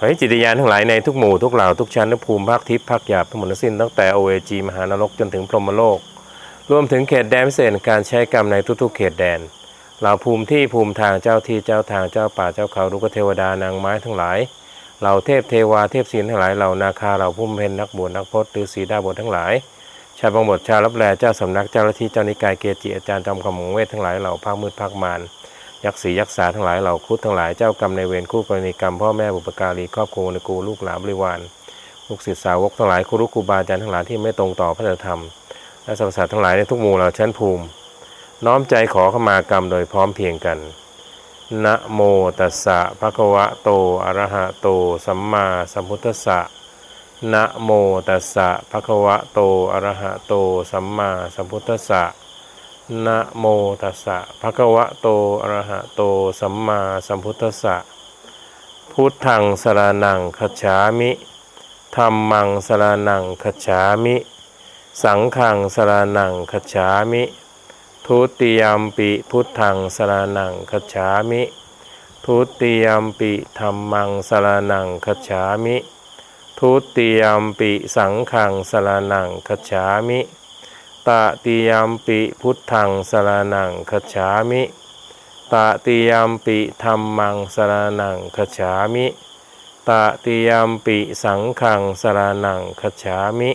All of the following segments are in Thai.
ขอให้จิตญาณทั้งหลายในทุกหมู่ทุกเหล่าทุกชั้นทุกภูมิภาคทิพย์ภาคหยาบทั้งหมดทั้งสิ้นตั้งแต่โอเอจีมหานรกจนถึงพรหมโลก รวมถึงเขตแดนพิเศษการใช้กรรมในทุกๆ เขตแดนเหล่าภูมิที่ภูมิทางเจ้าที่เจ้าทางเจ้าป่าเจ้าเขาลูกเทวดานางไม้ทั้งหลายเหล่าเทพเทวาเทพศีลทั้งหลายเหล่านาคาเหล่าพุ่มเพนนักบวชนักพจน์หรือสีดาบททั้งหลายชาวบังบทชาวรับแลเจ้าสำนักเจ้าหน้าที่เจ้านิกายเกจิอาจารย์จอมขมงเวททั้งหลายเหล่าภาคมืดภาคมาร ยักษ์ศรียักษ์สาทั้งหลายเหล่าครุฑทั้งหลายเจ้ากรรมในเวรคู่กรณีกรรมพ่อแม่บุปการีครอบครัวนกูลูกหลานบริวารลูกศิษย์สาวกทั้งหลายครูรุครูบาอาจารย์ทั้งหลายที่ไม่ตรงต่อพระธรรม และสรรพสัตว์ทั้งหลายในทุกหมู่เหล่าชั้นภูมิ น้อมใจขอขมากรรมโดยพร้อมเพียงกันนะโมตัสสะภะคะวะโตอะระหะโตสัมมาสัมพุทธัสสะนะโมตัสสะภะคะวะโตอะระหะโตสัมมาสัมพุทธัสสะ นะโมตัสสะภะคะวะโตอะระหะโตสัมมาสัมพุทธัสสะพุทธังสรนังคัจฉามิธัมมังสรนังคัจฉามิ สังฆังสรนังคัจฉามิ ทุติยมปิพุทธังสรนังคัจฉามิ ทุติยมปิธรรมังสรนังคัจฉามิ ทุติยมปิสังฆังสรนังคัจฉามิ ตติยมปิพุทธังสรนังคัจฉามิ ตติยมปิธรรมังสรนังคัจฉามิตติยมปิสังฆังสรนังคัจฉามิ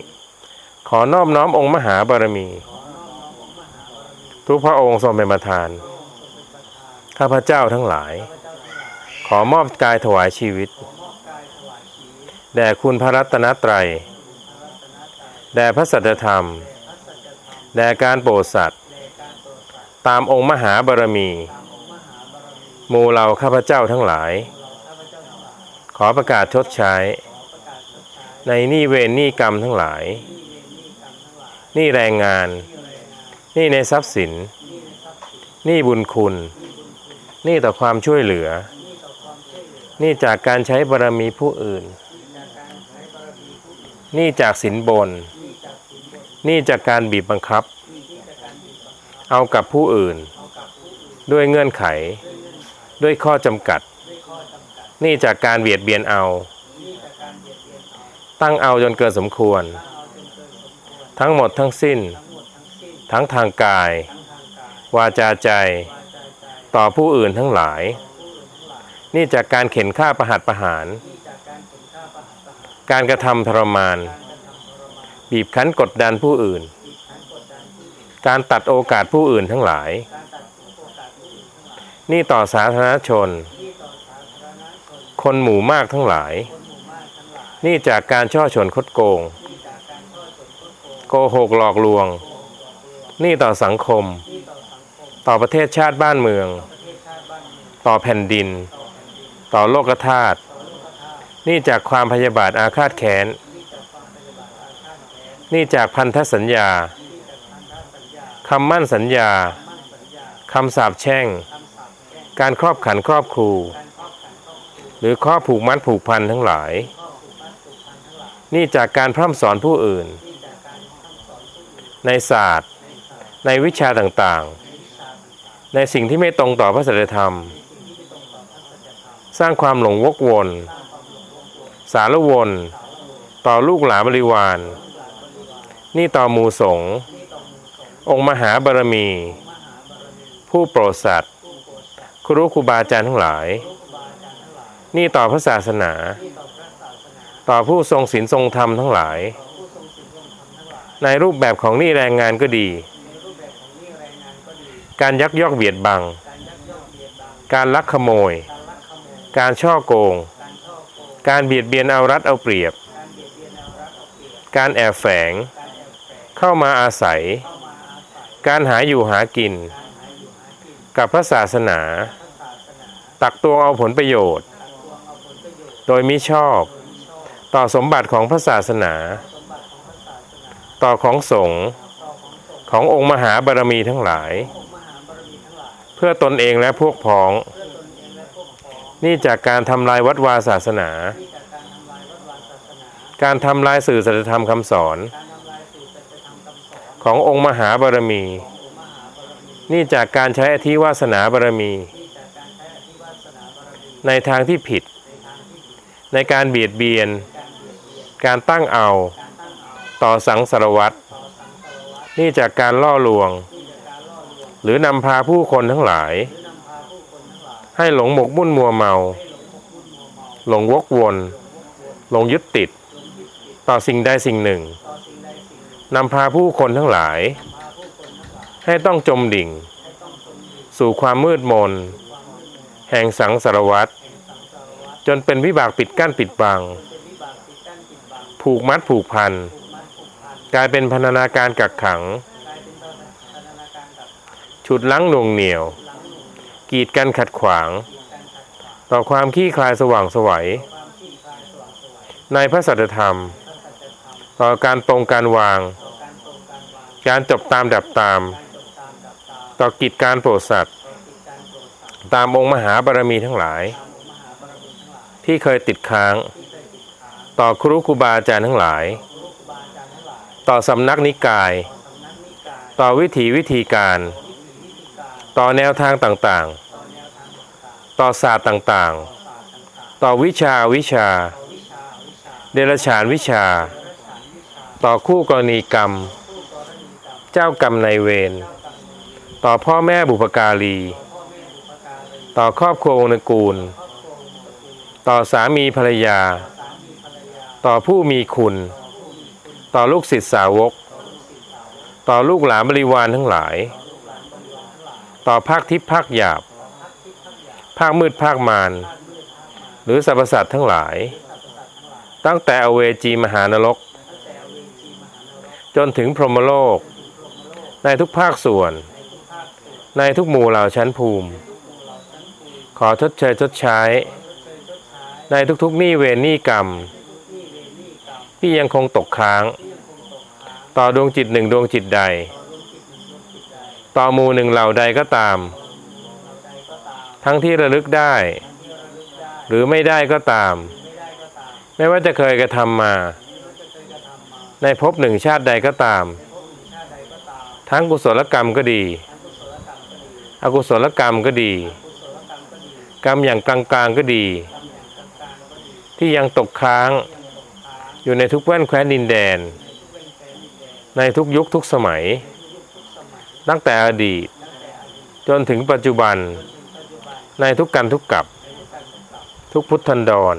ขอนอบน้อมองค์มหาบารมี ทุกพระองค์ทรงเป็นประธาน ข้าพเจ้าทั้งหลาย ขอมอบกายถวายชีวิต แด่คุณพระรัตนตรัย แด่พระสัจธรรม แด่การโปรดสัตว์ ตามองค์มหาบารมีหมู่เราข้าพเจ้าทั้งหลาย ขอประกาศชดใช้ ในนี้เวรนี้กรรมทั้งหลาย นี่แรงงาน นี่ในทรัพย์สิน นี่บุญคุณ นี่ต่อความช่วยเหลือ นี่จากการใช้บารมีผู้อื่น นี่จากสินบนห นี่จากการบีบบังคับ เอากับผู้อื่น ด้วยเงื่อนไข ด้วยข้อจำกัด นี่จากการเบียดเบียนเอา ตั้งเอาจนเกินสมควร ทั้งหมดทั้งสิ้น ทั้งทางกาย วาจาใจ ต่อผู้อื่นทั้งหลาย นี่จากการเข็นฆ่าประหัตประหาร การกระทำทรมาน บีบคั้นกดดันผู้อื่น การตัดโอกาสผู้อื่นทั้งหลาย นี่ต่อสาธารณชน คนหมู่มากทั้งหลาย นี่จากการช่อชนคดโกง โกหกหลอกลวง นี่ต่อสังคม ต่อประเทศชาติบ้านเมือง ต่อแผ่นดิน ต่อโลกธาตุนี่จากความพยาบาทอาฆาตแค้น นี่จากพันธสัญญาคำมั่นสัญญาคำสาปแช่ง การครอบขันครอบครู หรือข้อผูกมัดผูกพันทั้งหลาย นี่จากการพร่ำสอนผู้อื่น ในศาสตร์ ในวิชาต่างๆ ในสิ่งที่ไม่ตรงต่อพระสัจธรรม สร้างความหลงวกวน สารวน ต่อลูกหลานบริวาร นี่ต่อมูสงองค์มหาบารมี ผู้โปรดสัตว์ครูครูบาอาจารย์ทั้งหลาย นี่ต่อพระศาสนา ต่อผู้ทรงศีลทรงธรรมทั้งหลาย ในรูปแบบของนี้แรงงานก็ดี การยักยอกเบียดบัง การลักขโมย การช่อโกง การเบียดเบียนเอารัดเอาเปรียบ การแอบแฝง เข้ามาอาศัย การหาอยู่หากิน กับพระศาสนา ตักตวงเอาผลประโยชน์ โดยมิชอบ ต่อสมบัติของพระศาสนา ต่อของสงฆ์ขององค์มหาบารมีทั้งหลาย เพื่อตนเองและพวกพ้อง นี่จากการทำลายวัดวาศาสนา การทำลายสื่อสัจธรรมคำสอน ขององค์มหาบารมี นี่จากการใช้อธิวาสนาบารมี ในทางที่ผิด ในการเบียดเบียน การตั้งเอา ต่อสังสารวัตรนี่จากการล่อลวง หรือนำพาผู้คนทั้งหลาย ให้หลงหมกมุ่นมัวเมา หลงวกวน หลงยึดติด ต่อสิ่งใดสิ่งหนึ่ง นำพาผู้คนทั้งหลาย ให้ต้องจมดิ่ง สู่ความมืดมน แห่งสังสารวัตรจนเป็นวิบากปิดกั้นปิดบัง ผูกมัดผูกพัน กลายเป็นพนธนาการกักขัง ฉุดลังหน่วงเหนียว กีดกันขัดขวาง ต่อความขี้คลายสว่างสวัยในพระสัจธรรม ต่อการตรงการวาง การจบตามดับตาม ต่อกิจการโปรดสัตว์ ตามองค์มหาบารมีทั้งหลาย ที่เคยติดค้าง ต่อครูครูบาอาจารย์ทั้งหลาย ต่อสำนักนิกาย ต่อวิถีวิธีการ ต่อแนวทางต่างๆ ต่อศาสตร์ต่างๆ ต่อวิชาวิชา เดรัจฉานวิชา ต่อคู่กรณีกรรม เจ้ากรรมในเวร ต่อพ่อแม่บุพการี ต่อครอบครัววงศ์ตระกูล ต่อสามีภรรยา ต่อผู้มีคุณ ต่อลูกศิษย์สาวก ต่อลูกหลานบริวารทั้งหลาย ต่อภาคทิพย์ภาคหยาบ ภาคมืดภาคมารหรือสรรพสัตว์ทั้งหลาย ตั้งแต่อเวจีมหานรก จนถึงพรหมโลก ในทุกภาคส่วน ในทุกหมู่เหล่าชั้นภูมิ ขอทดเชยชดใช้ ในทุกๆหนี้เวรหนี้กรรม ที่ยังคงตกค้าง ต่อดวงจิตหนึ่งดวงจิตใด ต่อหมู่หนึ่งเหล่าใดก็ตาม ทั้งที่ระลึกได้ หรือไม่ได้ก็ตาม ไม่ว่าจะเคยกระทำมา ในภพหนึ่งชาติใดก็ตาม ทั้งกุศลกรรมก็ดี อกุศลกรรมก็ดี กรรมอย่างกลางๆก็ดี ที่ยังตกค้าง อยู่ในทุกแว่นแคว้นดินแดน ในทุกยุคทุกสมัย ตั้งแต่อดีต จนถึงปัจจุบัน ในทุกกันทุกกับ ทุกพุทธันดร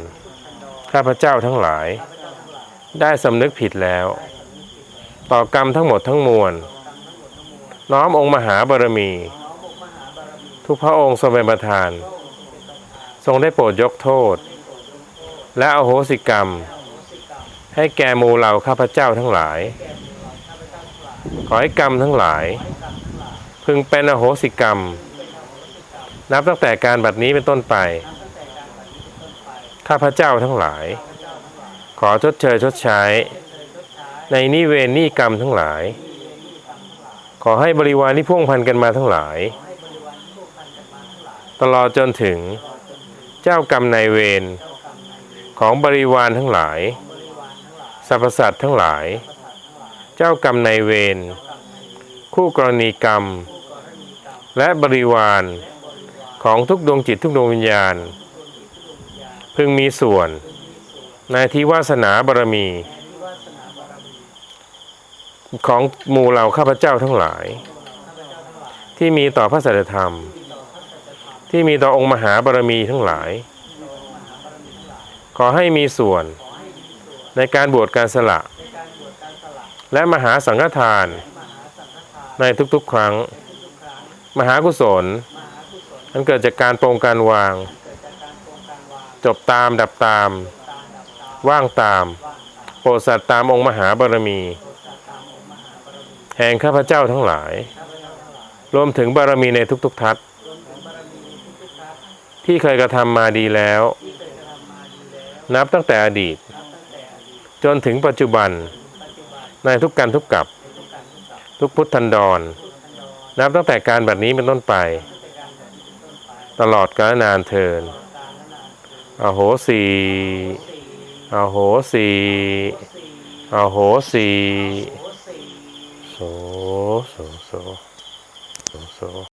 ข้าพเจ้าทั้งหลาย ได้สำนึกผิดแล้ว ต่อกรรมทั้งหมดทั้งมวล น้อมองค์มหาบารมี ทุกพระองค์ทรงเป็นประธาน ทรงได้โปรดยกโทษ และอโหสิกรรม ให้แก่มูเหล่าข้าพเจ้าทั้งหลาย ขอให้กรรมทั้งหลาย พึงเป็นอโหสิกรรม นับตั้งแต่การบัดนี้เป็นต้นไป ข้าพเจ้าทั้งหลาย ขอชดเชยชดใช้ ในนิเวรนิกรรมทั้งหลาย ขอให้บริวารที่พ่วงพันกันมาทั้งหลาย ตลอดจนถึงเจ้ากรรมนายเวรของบริวารทั้งหลายสรรพสัตว์ทั้งหลาย เจ้ากรรมนายเวรคู่กรณีกรรม และบริวารของทุกดวงจิตทุกดวงวิญญาณ พึงมีส่วน ในที่วาสนาบารมี ของหมู่เหล่าข้าพเจ้าทั้งหลาย ที่มีต่อพระสัจธรรม ที่มีต่อองค์มหาบารมีทั้งหลาย ขอให้มีส่วนในการบวชการสละ และมหาสังฆทาน ในทุกๆ ครั้ง มหากุศลนั้นเกิดจากการปรงการวาง จบตามดับตาม ว่างตาม โปรดสัตว์ตามองค์มหาบารมี แห่งข้าพเจ้าทั้งหลาย รวมถึงบารมีในทุกๆทัศที่เคยกระทำมาดีแล้ว นับตั้งแต่อดีต จนถึงปัจจุบัน ในทุกการทุกกับ ทุกพุทธันดร นับตั้งแต่การแบบนี้เป็นต้นไป ตลอดกาลนานเทินอโหสี อโหสีอโหสีโสโสโสโสโส